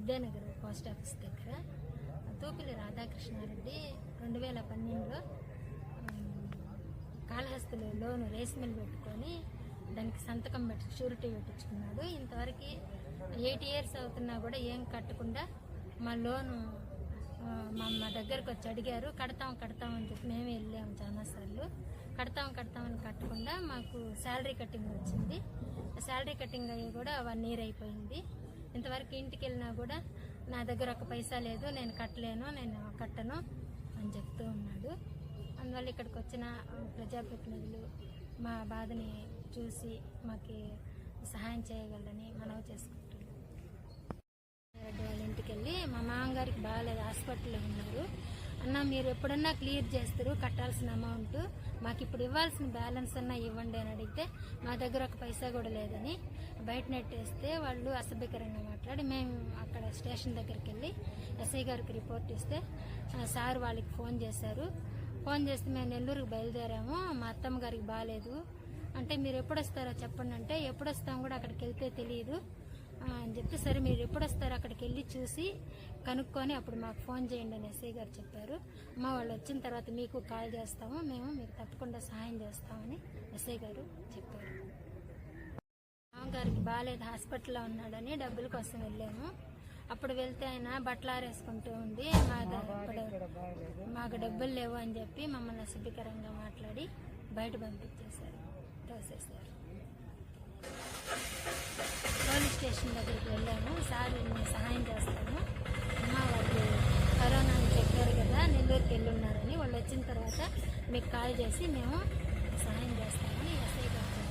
Vidyanagar post office దగ్గర తోపిలి రాధాకృష్ణారెడ్డి రెండు వేల పన్నెండులో కాళహస్తిలో లోను రేస్ మిల్ పెట్టుకొని దానికి సంతకం పెట్టి షూరిటీ పెట్టించుకున్నాడు. ఇంతవరకు ఎయిట్ ఇయర్స్ అవుతున్నా కూడా ఏం కట్టకుండా మా లోను మా మా దగ్గరకు వచ్చి అడిగారు. కడతాం కడతాం అని చెప్పి మేమే వెళ్ళాము చాలాసార్లు కడతాం కడతామని కట్టకుండా మాకు శాలరీ కట్టింగ్ వచ్చింది. శాలరీ కట్టింగ్ అయ్యి కూడా వన్ ఇయర్ అయిపోయింది. ఇంతవరకు ఇంటికి వెళ్ళినా కూడా నా దగ్గర ఒక పైసా లేదు నేను కట్టలేను నేను కట్టను అని చెప్తూ ఉన్నాడు. అందువల్ల ఇక్కడికి వచ్చిన ప్రజాప్రతినిధులు మా బాధని చూసి మాకు సహాయం చేయగలరని మనవి చేసుకుంటున్నాం. రెడ్డి వాళ్ళ ఇంటికి వెళ్ళి మా మామగారికి బాగాలేదు హాస్పిటల్లో ఉన్నారు. అన్న మీరు ఎప్పుడన్నా క్లియర్ చేస్తారు కట్టాల్సిన అమౌంట్? మాకు ఇప్పుడు ఇవ్వాల్సిన బ్యాలెన్స్ అన్నా ఇవ్వండి అని అడిగితే మా దగ్గర ఒక పైసా కూడా లేదని బయట నెట్టేస్తే వాళ్ళు అసభ్యకరంగా మాట్లాడి మేము అక్కడ స్టేషన్ దగ్గరికి వెళ్ళి ఎస్ఐ గారికి రిపోర్ట్ ఇస్తే సార్ వాళ్ళకి ఫోన్ చేశారు. ఫోన్ చేస్తే మేము నెల్లూరుకి బయలుదేరాము మా అత్తమ్మ గారికి బాగాలేదు అంటే మీరు ఎప్పుడు వస్తారో చెప్పండి అంటే ఎప్పుడు వస్తాం కూడా అక్కడికి వెళ్తే తెలియదు. అని చెప్తే సరే మీరు ఎప్పుడు వస్తారు అక్కడికి వెళ్ళి చూసి కనుక్కొని అప్పుడు మాకు ఫోన్ చేయండి అని ఎస్ఐ గారు చెప్పారు. అమ్మ వాళ్ళు వచ్చిన తర్వాత మీకు కాల్ చేస్తాము మేము మీకు తప్పకుండా సహాయం చేస్తామని ఎస్ఐ గారు చెప్పారు. మామగారికి బాగాలేదు హాస్పిటల్లో ఉన్నాడని డబ్బుల కోసం వెళ్ళాము. అప్పుడు వెళ్తే ఆయన బట్టలు ఆరేసుకుంటూ ఉంది మా ఇప్పుడు మాకు డబ్బులు లేవు అని చెప్పి మమ్మల్ని అసభ్యకరంగా మాట్లాడి బయట పంపించేశారు తోసేశారు. స్టేషన్ దగ్గరికి వెళ్ళాము. సార్ నేను సహాయం చేస్తాను అమ్మ వాళ్ళు కరోనా అని చెప్పారు కదా నెల్లూరుకి వెళ్ళున్నారని వాళ్ళు వచ్చిన తర్వాత మీకు కాల్ చేసి మేము సహాయం చేస్తామని ఎస్ఐ గారు